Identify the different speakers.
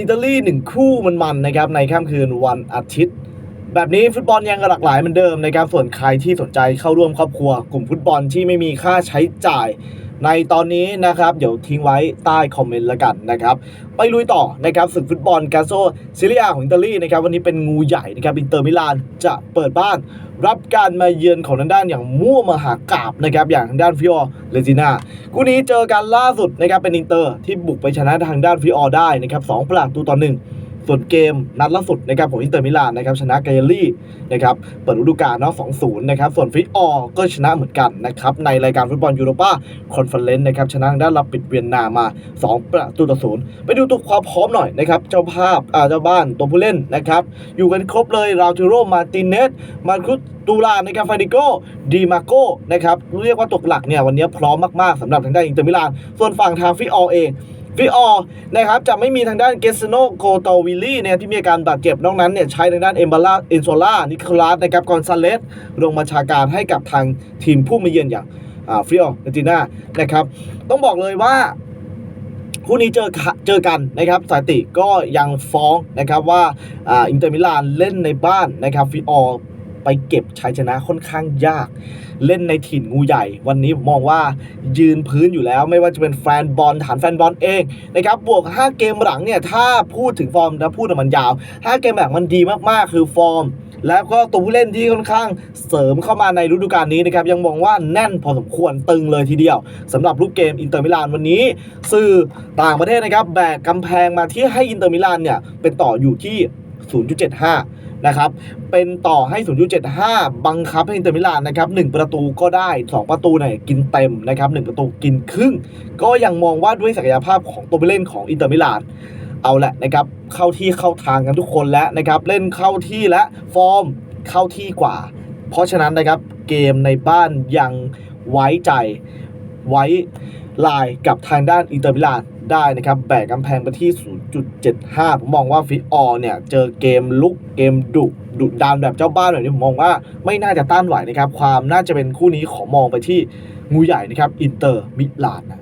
Speaker 1: อิตาลีหนึ่งคู่มันๆนะครับในค่ำคืนวันอาทิตย์ แบบนี้ฟุตบอลยังหลากหลายเหมือนเดิมนะครับส่วนใครที่สนใจเข้าร่วมครอบครัว กลุ่มฟุตบอลที่ไม่มีค่าใช้จ่าย ในตอนนี้นะครับ เดี๋ยวทิ้งไว้ใต้คอมเมนต์ละกันนะครับ ไปลุยต่อนะครับศึกฟุตบอลกาโซซิเลียของอิตาลีนะครับ วันนี้เป็นงูใหญ่นะครับอินเตอร์มิลานจะเปิดบ้าน รับการมาเยือนของทางด้านอย่างมั่วมหากราบนะครับอย่างทางด้านฟิออเลจิน่าคู่นี้เจอกันล่าสุดนะครับเป็นอินเตอร์ที่บุกไปชนะทางด้านฟิออได้นะครับสองประตูต่อหนึ่ง ส่วนเกมนัดล่าสุดนะครับของอินเตอร์มิลานนะครับชนะไกเยลี่นะครับเปิดฤดูกาลเนาะ2-0นย์นะครับส่วนฟิออก็ชนะเหมือนกันนะครับในรายการฟุตบอลยูโรปาคอนเฟอเรนซ์นะครับชนะทางด้านรับปิดเวียนนามา 2 ประตูต่อศูนย์ไปดูตัวความพร้อมหน่อยนะครับเจ้าภาพอ่าเจ้าบ้านตัวผู้เล่นนะครับอยู่กันครบเลยราทูโรมาตินเนสมาคุสตูลานะครับฟาดิโกดีมาโกนะครับเรียกว่าตัวหลักเนี่ยวันนี้พร้อมมากๆสำหรับทางด้านอินเตอร์มิลานส่วนฝั่งทางฟิออเอง ฟิออนะครับจะไม่มีทางด้านเกสโนโกโตวิลลี่เนี่ยที่มีอาการบาดเจ็บนอกนั้นเนี่ยใช้ทางด้านเอมบาลาเอนโซล่านิโคลัสนะครับกอนซาเลสลงมาชาการให้กับทางทีมผู้มาเยือนอย่างฟิออเนติน่านะครับต้องบอกเลยว่าคู่นี้เจอเจอกันนะครับสถิติก็ยังฟ้องนะครับว่าอ่าอินเตอร์มิลานเล่นในบ้านนะครับฟิออ ไปเก็บชัยชนะค่อนข้างยาก เล่นในถิ่นงูใหญ่ วันนี้มองว่ายืนพื้นอยู่แล้ว ไม่ว่าจะเป็นแฟนบอลฐานแฟนบอลเองนะครับบวก 5 เกมหลังเนี่ยถ้าพูดถึงฟอร์มแล้วพูดมันยาว 5 เกมหลังมันดีมากๆ คือฟอร์มแล้วก็ตัวผู้เล่นที่ค่อนข้างเสริมเข้ามาในฤดูกาลนี้นะครับ ยังมองว่าแน่นพอสมควรตึงเลยทีเดียวสำหรับรูปเกมอินเตอร์มิลานวันนี้ สื่อต่างประเทศนะครับ แบกกำแพงมาที่ให้อินเตอร์มิลานเนี่ย เป็นต่ออยู่ที่ 0.75 นะครับ เป็นต่อให้ 0.75 บังคับให้อินเตอร์มิลานนะครับ1ประตูก็ได้ 2 ประตูเนี่ยกินเต็มนะครับ1ประตูกินครึ่ง ก็ยังมองว่าด้วยศักยภาพของตัวผู้เล่นของอินเตอร์มิลานเอาแหละนะครับเข้าที่เข้าทางกันทุกคนแล้วนะครับเล่นเข้าที่และฟอร์มเข้าที่กว่า เพราะฉะนั้นนะครับเกมในบ้านยังไว้ใจไว้ลายกับทางด้านอินเตอร์มิลาน ได้นะครับแบกกำแพงไปที่ 0.75 ผมมองว่าฟิออเนี่ย เจอเกมลุกเกมดุดุดานแบบเจ้าบ้านแบบนี้ผมมองว่าไม่น่าจะต้านไหวนะครับ ความน่าจะเป็นคู่นี้ขอมองไปที่งูใหญ่นะครับอินเตอร์มิลานนะ